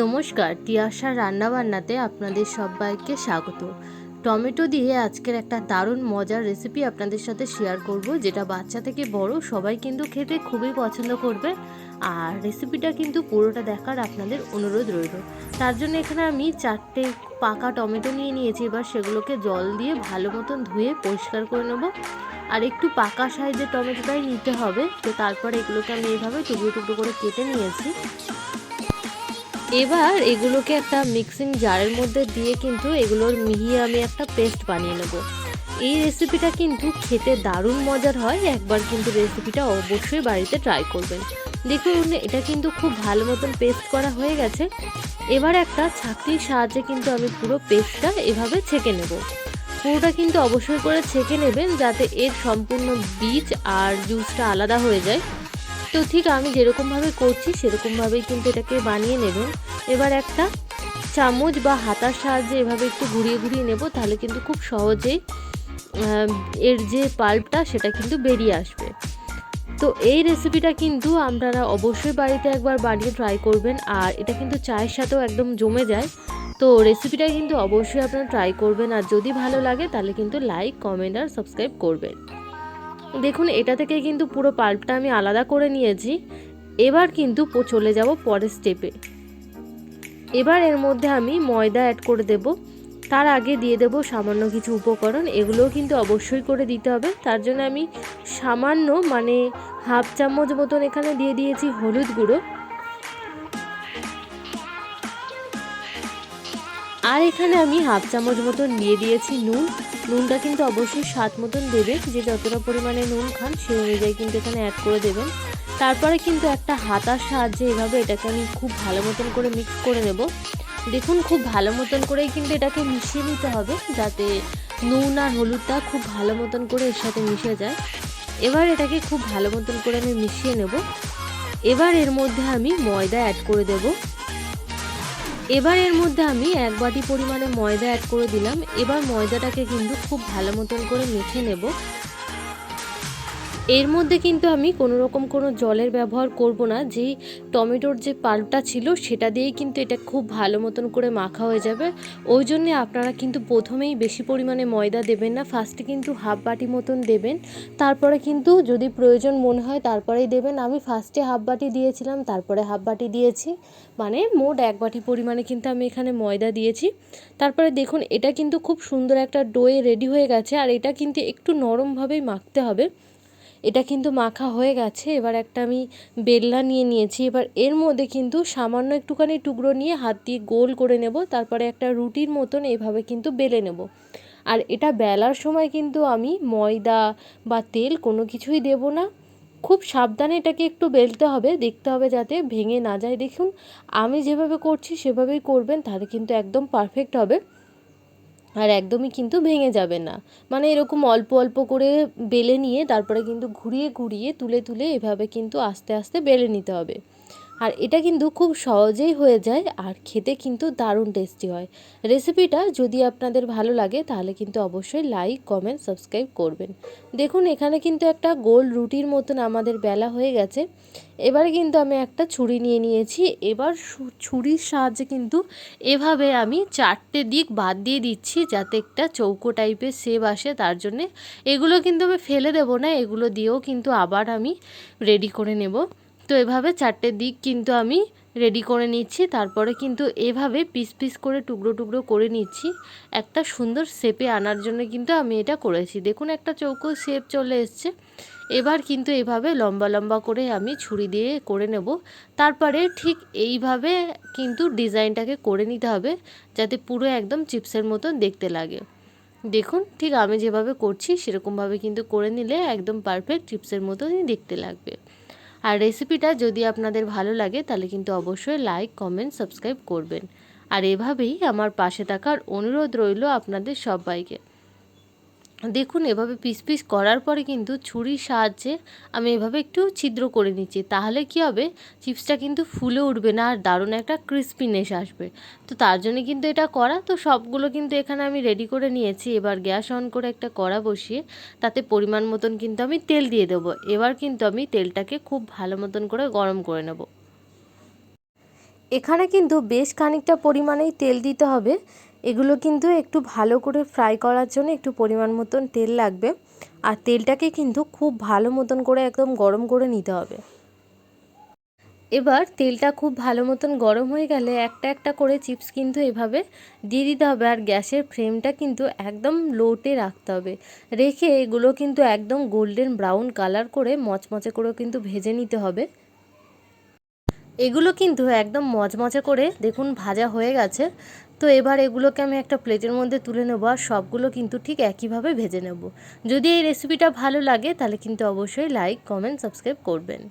নমস্কার, তিয়াশার রান্নাবান্নাতে আপনাদের সবাইকে স্বাগত। টমেটো দিয়ে আজকের একটা দারুণ মজার রেসিপি আপনাদের সাথে শেয়ার করব, যেটা বাচ্চা থেকে বড় সবাই কিন্তু খেতে খুবই পছন্দ করবে। আর রেসিপিটা কিন্তু পুরোটা দেখার আপনাদের অনুরোধ রইল। তার জন্য এখানে আমি চারটে পাকা টমেটো নিয়ে নিয়েছি, এবার সেগুলোকে জল দিয়ে ভালো মতন ধুয়ে পরিষ্কার করে নেব। আর একটু পাকা সাইজের টমেটোটাই নিতে হবে, তো তারপর এগুলোকে আমি এইভাবে টুকরো টুকরো করে কেটে নিয়েছি। এবার এগুলোকে একটা মিক্সিং জারের মধ্যে দিয়ে কিন্তু এগুলোর মিহিয়ে আমি একটা পেস্ট বানিয়ে নেব। এই রেসিপিটা কিন্তু খেতে দারুণ মজার হয়, একবার কিন্তু রেসিপিটা অবশ্যই বাড়িতে ট্রাই করবেন। দেখুন, এটা কিন্তু খুব ভালো মতন পেস্ট করা হয়ে গেছে। এবার একটা ছাকরির সাহায্যে কিন্তু আমি পুরো পেস্টটা এভাবে ছেঁকে নেব। পুরোটা কিন্তু অবশ্যই করে ছেঁকে নেবেন যাতে এর সম্পূর্ণ বীজ আর জুসটা আলাদা হয়ে যায়। তো ঠিক আমি যেরকমভাবে করছি, সেরকমভাবেই কিন্তু এটাকে বানিয়ে নেবেন এবার একটা চামচ বা হাতার সাহায্যে এভাবে একটু ঘুরিয়ে ঘুরিয়ে নেব, তাহলে কিন্তু খুব সহজেই এর যে পাল্পটা সেটা কিন্তু বেরিয়ে আসবে। তো এই রেসিপিটা কিন্তু আপনারা অবশ্যই বাড়িতে একবার বানিয়ে ট্রাই করবেন, আর এটা কিন্তু চায়ের সাথেও একদম জমে যায়। তো রেসিপিটা কিন্তু অবশ্যই আপনারা ট্রাই করবেন, আর যদি ভালো লাগে তাহলে কিন্তু লাইক কমেন্ট আর সাবস্ক্রাইব করবেন। দেখুন, এটা থেকে কিন্তু পুরো পাল্পটা আমি আলাদা করে নিয়েছি। এবার কিন্তু চলে যাব পরের স্টেপে এবার এর মধ্যে আমি ময়দা অ্যাড করে দেব। তার আগে দিয়ে দেব সামান্য কিছু উপকরণ। এগুলোও কিন্তু অবশ্যই করে দিতে হবে। তার জন্য আমি সামান্য মানে হাফ চামচ মতন এখানে দিয়ে দিয়েছি হলুদ গুঁড়ো। আর এখানে আমি হাফ চামচ মতন দিয়ে দিয়েছি নুন। নুনটা কিন্তু অবশ্যই স্বাদ মতন দেবে। যে যতটা পরিমাণে নুন খান সেই অনুযায়ী কিন্তু এখানে অ্যাড করে দেবেন। তারপরে কিন্তু একটা হাতার সাহায্যে এভাবে এটাকে আমি খুব ভালো মতন করে মিক্স করে নেব। দেখুন, খুব ভালো মতন করেই কিন্তু এটাকে মিশিয়ে নিতে হবে, যাতে নুন আর হলুদটা খুব ভালো মতন করে এর সাথে মিশে যায়। এবার এটাকে খুব ভালো মতন করে আমি মিশিয়ে নেব। এবার এর মধ্যে আমি ময়দা অ্যাড করে দেবো। এবার এর মধ্যে আমি এক বাটি পরিমাণে ময়দা অ্যাড করে দিলাম। এবার ময়দাটাকে কিন্তু খুব ভালো মতন করে মেখে নেব। এর মধ্যে কিন্তু আমি কোনো রকম কোনো জলের ব্যবহার করব না। যেই টমেটোর যে পাল্পটা ছিল, সেটা দিয়েই কিন্তু এটা খুব ভালো মতন করে মাখা হয়ে যাবে। ওই জন্যে আপনারা কিন্তু প্রথমেই বেশি পরিমাণে ময়দা দেবেন না ফার্স্টে কিন্তু হাফ বাটি মতন দেবেন। তারপরে কিন্তু যদি প্রয়োজন মনে হয় তারপরেই দেবেন। আমি ফার্স্টে হাফ বাটি দিয়েছিলাম, তারপরে হাফ বাটি দিয়েছি। মানে মোট এক বাটি পরিমাণে কিন্তু আমি এখানে ময়দা দিয়েছি। তারপরে দেখুন, এটা কিন্তু খুব সুন্দর একটা ডোয়ে রেডি হয়ে গেছে। আর এটা কিন্তু একটু নরমভাবেই মাখতে হবে। এটা কিন্তু মাখা হয়ে গেছে, এবার একটা আমি বেল্লা নিয়ে নিয়েছি। এবার এর মধ্যে কিন্তু সামান্য একটুখানি টুকরো নিয়ে হাত দিয়ে গোল করে নেব, তারপরে একটা রুটির মতন এভাবে কিন্তু বেলে নেব। আর এটা বেলার সময় কিন্তু আমি ময়দা বা তেল কোনো কিছুই দেব না। খুব সাবধানে এটাকে একটু বেলতে হবে, দেখতে হবে যাতে ভেঙে না যায়। দেখুন, আমি যেভাবে করছি সেভাবেই করবেন, তাহলে কিন্তু একদম পারফেক্ট হবে। আর একদমই কিন্তু ভেঙে যাবে না। মানে এরকম অল্প অল্প করে বেলে নিয়ে তারপরে কিন্তু ঘুরিয়ে ঘুরিয়ে তুলে তুলে এভাবে কিন্তু আস্তে আস্তে বেলে নিতে হবে। আর এটা কিন্তু খুব সহজেই হয়ে যায় আর খেতে কিন্তু দারুণ টেস্টি হয়। রেসিপিটা যদি আপনাদের ভালো লাগে তাহলে কিন্তু অবশ্যই লাইক কমেন্ট সাবস্ক্রাইব করবেন। দেখুন, এখানে কিন্তু একটা গোল রুটির মতন আমাদের বেলা হয়ে গেছে। এবারে কিন্তু আমি একটা ছুরি নিয়ে নিয়েছি। এবার ছুরির সাহায্যে কিন্তু এভাবে আমি চারটে দিক বাদ দিয়ে দিচ্ছি যাতে একটা চৌকো টাইপের সেব আসে, তার জন্যে। এগুলো কিন্তু আমি ফেলে দেবো না, এগুলো দিয়েও কিন্তু আবার আমি রেডি করে নেব। তো এভাবে চারটে দিক কিন্তু আমি রেডি করে নিচ্ছি। তারপরে কিন্তু এভাবে পিস পিস করে টুকরো টুকরো করে নিচ্ছি। একটা সুন্দর শেপে আনার জন্য কিন্তু আমি এটা করেছি। দেখুন একটা চৌকো শেপ চলে এসছে। এবার কিন্তু এভাবে লম্বা লম্বা করে আমি ছুরি দিয়ে করে নেব। তারপরে ঠিক এইভাবে কিন্তু ডিজাইনটাকে করে নিতে হবে যাতে পুরো একদম চিপসের মতন দেখতে লাগে। দেখুন ঠিক আমি যেভাবে করছি সেরকমভাবে কিন্তু করে নিলে একদম পারফেক্ট চিপসের মতনই দেখতে লাগবে। আর রেসিপিটা যদি আপনাদের ভালো লাগে, তাহলে কিন্তু অবশ্যই লাইক কমেন্ট সাবস্ক্রাইব করবেন। আর এভাবেই আমার পাশে থাকার অনুরোধ রইল আপনাদের সবাইকে। দেখুন, এভাবে পিস পিস করার পরে কিন্তু ছুরির সাহায্যে আমি এভাবে একটু ছিদ্র করে নিচ্ছি। তাহলে কি হবে? চিপসটা কিন্তু ফুলে উঠবে না আর দারুণ একটা ক্রিস্পিনেস আসবে। তো তার জন্য কিন্তু এটা করা। তো সবগুলো কিন্তু এখানে আমি রেডি করে নিয়েছি। এবার গ্যাস অন করে একটা কড়া বসিয়ে তাতে পরিমাণ মতন কিন্তু আমি তেল দিয়ে দেবো। এবার কিন্তু আমি তেলটাকে খুব ভালো মতন করে গরম করে নেব। এখানে কিন্তু বেশ খানিকটা পরিমাণেই তেল দিতে হবে। এগুলো কিন্তু একটু ভালো করে ফ্রাই করার জন্য একটু পরিমাণ মতন তেল লাগবে। আর তেলটাকে কিন্তু খুব ভালো মতন করে একদম গরম করে নিতে হবে। এবার তেলটা খুব ভালো মতন গরম হয়ে গেলে একটা একটা করে চিপস কিন্তু এভাবে দিয়ে দিতে হবে। আর গ্যাসের ফ্লেমটা কিন্তু একদম লোতে রাখতে হবে। রেখে এগুলো কিন্তু একদম গোল্ডেন ব্রাউন কালার করে মচমচে করে কিন্তু ভেজে নিতে হবে। এগুলো কিন্তু একদম মচমচে করে দেখুন ভাজা হয়ে গেছে। তো এবার এগুলোকে আমি একটা প্লেটের মধ্যে তুলে নেব আর সবগুলো কিন্তু ঠিক একইভাবে ভেজে নেব। যদি এই রেসিপিটা ভালো লাগে তাহলে কিন্তু অবশ্যই লাইক কমেন্ট সাবস্ক্রাইব করবেন।